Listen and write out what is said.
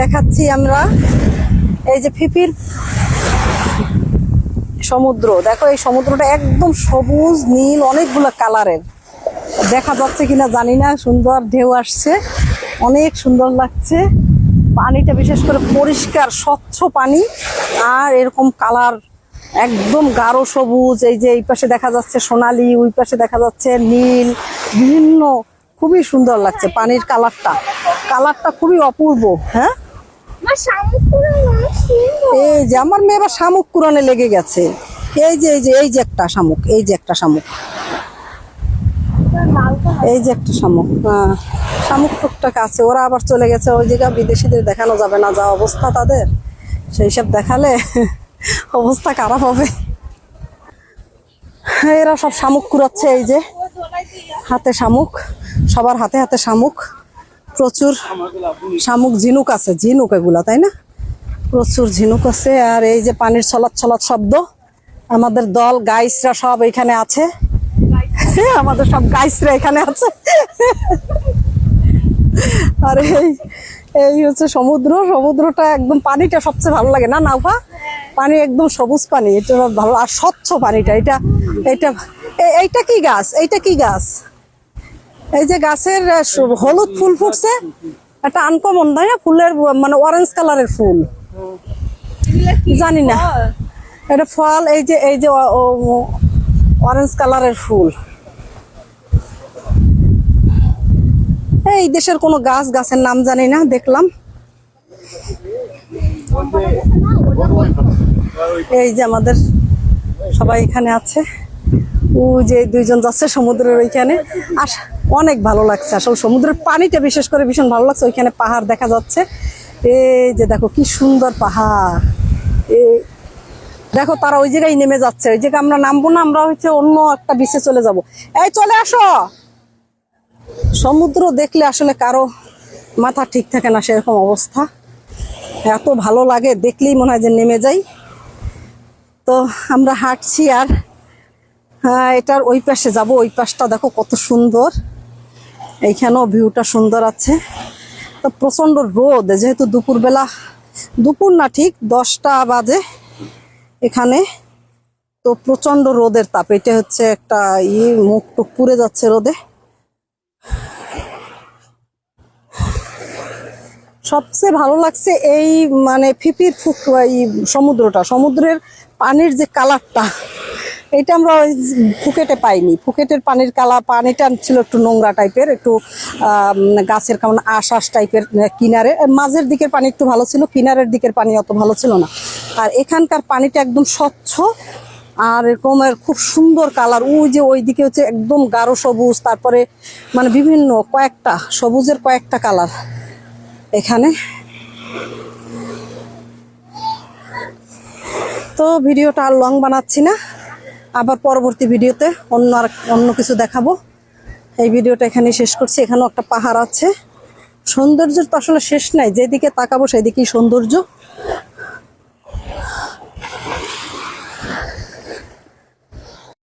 দেখাচ্ছি আমরা। এই যে ফিফির সমুদ্র। দেখো, এই সমুদ্রটা একদম সবুজ, নীল, অনেকগুলো কালারের। দেখা যাচ্ছে কিনা জানি না, সুন্দর ঢেউ আসছে। অনেক সুন্দর লাগছে। পানিটা বিশেষ করে পরিষ্কার, স্বচ্ছ পানি। আর এরকম কালার, একদম গাঢ় সবুজ। এই যে এই পাশে দেখা যাচ্ছে সোনালি, ওই পাশে দেখা যাচ্ছে নীল। বিভিন্ন, খুবই সুন্দর লাগছে পানির কালারটা। কালারটা খুবই অপূর্ব হ্যাঁ? এই যে আমার মেয়ে আবার শামুক কুরানে লেগে গেছে। এই যে এই যে এই যে একটা শামুক এই যে একটা শামুক। এই যে একটা শামুক হ্যাঁ। শামুক টুকটাক আছে ওরা আবার চলে গেছে ওই জায়গা বিদেশিদের দেখানো যাবে না যা অবস্থা তাদের। সেই সব দেখালে অবস্থা খারাপ হবে। এরা সব শামুক কুড়াচ্ছে এই যে। হাতে শামুক সবার হাতে হাতে শামুক। প্রচুর শামুক ঝিনুক আছে, ঝিনুক এগুলা, তাই না? প্রচুর ঝিনুক আছে, আর এই যে পানির ছলাৎ ছলাৎ শব্দ, আমাদের দল, গাইসরা সব এখানে আছে। আমাদের সব গাইসরা এখানে আছে। আর এই এই হচ্ছে সমুদ্র, সমুদ্রটা একদম পানিটা সবচেয়ে ভালো লাগে, না নাউফা পানি একদম সবুজ পানি, এটা ভালো, আর স্বচ্ছ পানিটা, এটা এটা এইটা কি গাছ? এইটা কি গাছ? এই যে গাছের হলুদ ফুল ফুটছে। একটা আনকমন তাই না? ফুলের মানে অরেঞ্জ কালারের ফুল। জানি না। এটা ফল এই যে এই যে অরেঞ্জ কালারের ফুল। এই দেশের কোনো গাছ গাছের নাম জানি না দেখলাম। এই যে আমাদের সবাই এখানে আছে। ও যে দুইজন যাচ্ছে সমুদ্রের ওইখানে। আস অনেক ভালো লাগছে। আসলে সমুদ্রের পানিটা বিশেষ করে ভীষণ ভালো লাগছে। ওইখানে পাহাড় দেখা যাচ্ছে। এই যে দেখো, কি সুন্দর পাহাড়। এই দেখো, তারা ওই জায়গায় নেমে যাচ্ছে। ওই জায়গায় আমরা নামবো না, আমরা হচ্ছে অন্য একটা বিচে চলে যাব। এই চলে আসো! সমুদ্র দেখলে আসলে কারও মাথা ঠিক থাকে না, সেরকম অবস্থা। এত ভালো লাগে, দেখলেই মনে হয় যে নেমে যাই। তো আমরা হাঁটছি আর হ্যাঁ এটার ওই পাশে যাব। ওই পাশটা দেখো কত সুন্দর। এইখানেও ভিউটা সুন্দর আছে। তো প্রচণ্ড রোদ, যেহেতু দুপুরবেলা, দুপুর না ঠিক দশটা বাজে এখানে। তো প্রচণ্ড রোদের তাপ, এটা হচ্ছে একটা ই, মুখ টুক পুড়ে যাচ্ছে রোদে। সবচেয়ে ভালো লাগছে এই মানে ফিফির ফুক সমুদ্রটা, সমুদ্রের পানির যে কালারটা এটা আমরা ওই ফুকেটে পাইনি। ফুকেটের পানির কালার পানিটা ছিল একটু নোংরা টাইপের, একটু গাছের কেমন আশ আশ টাইপের কিনারে। মাঝের দিকের পানি একটু ভালো ছিল, কিনারের দিকের পানি অত ভালো ছিল না। আর এখানকার পানিটা একদম স্বচ্ছ আর এরকমের খুব সুন্দর কালার। ওই যে ওই দিকে হচ্ছে একদম গাঢ় সবুজ, তারপরে মানে বিভিন্ন কয়েকটা, সবুজের কয়েকটা কালার এখানে। তো ভিডিওটা আর লং বানাচ্ছি না। আবার পরবর্তী ভিডিওতে অন্য আর অন্য কিছু দেখাবো। এই ভিডিওটা এখানে শেষ করছি। এখানেও একটা পাহাড় আছে। সৌন্দর্যের তো আসলে শেষ নাই। যেদিকে তাকাবো সেদিকেই সৌন্দর্য।